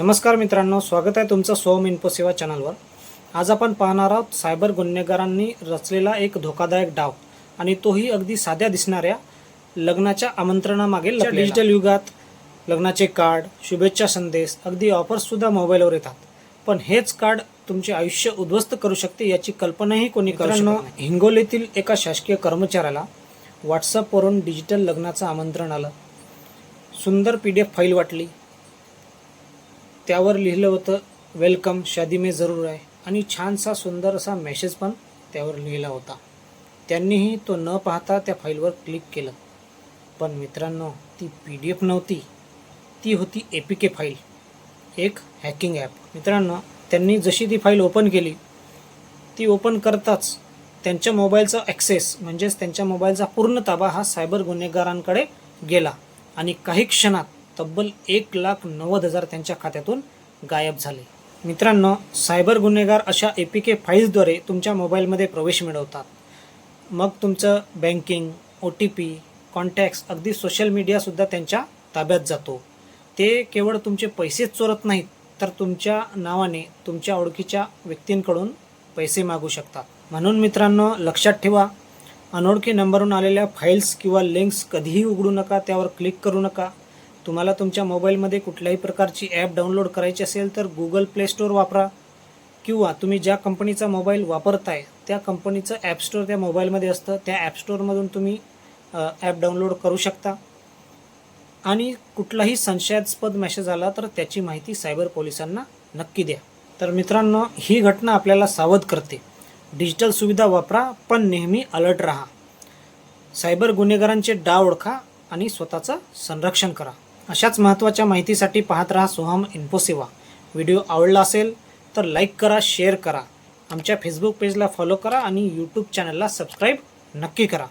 नमस्कार मित्रांनो स्वागत आहे तुमचं सोम इन्फो सेवा चॅनलवर आज आपण पाहणार आहोत सायबर गुन्हेगारांनी रचलेला एक धोकादायक डाव आणि तोही अगदी साध्या दिसणाऱ्या लग्नाच्या आमंत्रणामागे. डिजिटल युगात लग्नाचे कार्ड शुभेच्छा संदेश अगदी ऑफर्ससुद्धा मोबाईलवर येतात पण हेच कार्ड तुमचे आयुष्य उद्ध्वस्त करू शकते याची कल्पनाही कोणी करू शकत नाही. हिंगोलीतील एका शासकीय कर्मचाऱ्याला व्हॉट्सअपवरून डिजिटल लग्नाचं आमंत्रण आलं सुंदर पी डी एफ फाईल वाटली त्यावर लिहिलं होतं वेलकम शादी में जरूर आहे आणि छानसा सुंदर असा मेसेज पण त्यावर लिहिला होता. त्यांनीही तो न पाहता त्या फाईलवर क्लिक केलं. पण मित्रांनो ती पी डी एफ नव्हती. ती होती ए पी के फाईल एक हॅकिंग ॲप. मित्रांनो त्यांनी जशी ती फाईल ओपन केली ती ओपन करताच त्यांच्या मोबाईलचा ॲक्सेस म्हणजेच त्यांच्या मोबाईलचा पूर्ण ताबा हा सायबर गुन्हेगारांकडे गेला. आणि काही क्षणात तब्बल एक लाख नव्वद हजार त्यांच्या खात्यातून गायब झाले. मित्रांनो सायबर गुन्हेगार अशा ए पी के फाईल्सद्वारे तुमच्या मोबाईलमध्ये प्रवेश मिळवतात. मग तुमचं banking O T P contacts अगदी सोशल मीडियासुद्धा त्यांच्या ताब्यात जातो. ते केवळ तुमचे पैसेच चोरत नाहीत तर तुमच्या नावाने तुमच्या ओळखीच्या व्यक्तींकडून पैसे मागू शकतात. म्हणून मित्रांनो लक्षात ठेवा अनोळखी नंबरवरून आलेल्या फाईल्स किंवा लिंक्स कधीही उघडू नका त्यावर क्लिक करू नका. तुम्हाला तुमच्या मोबाईलमध्ये कुठल्याही प्रकारची ॲप डाउनलोड करायची असेल तर गुगल प्ले स्टोअर वापरा. किंवा तुम्ही ज्या कंपनीचा मोबाईल वापरताय त्या कंपनीचं ॲप स्टोअर त्या मोबाईलमध्ये असतं. त्या ॲप स्टोअरमधून तुम्ही ॲप डाउनलोड करू शकता. आणि कुठलाही संशयास्पद मेसेज आला तर त्याची माहिती सायबर पोलिसांना नक्की द्या. तर मित्रांनो ही घटना आपल्याला सावध करते. डिजिटल सुविधा वापरा पण नेहमी अलर्ट राहा. सायबर गुन्हेगारांचे डाव ओळखा आणि स्वतःचं संरक्षण करा. अशाच महत्त्वाच्या माहितीसाठी पाहत राहा सोहम इन्फोसेवा. व्हिडिओ आवडला असेल तर लाईक करा शेअर करा. आमच्या फेसबुक पेजला फॉलो करा आणि यूट्यूब चॅनलला सबस्क्राईब नक्की करा.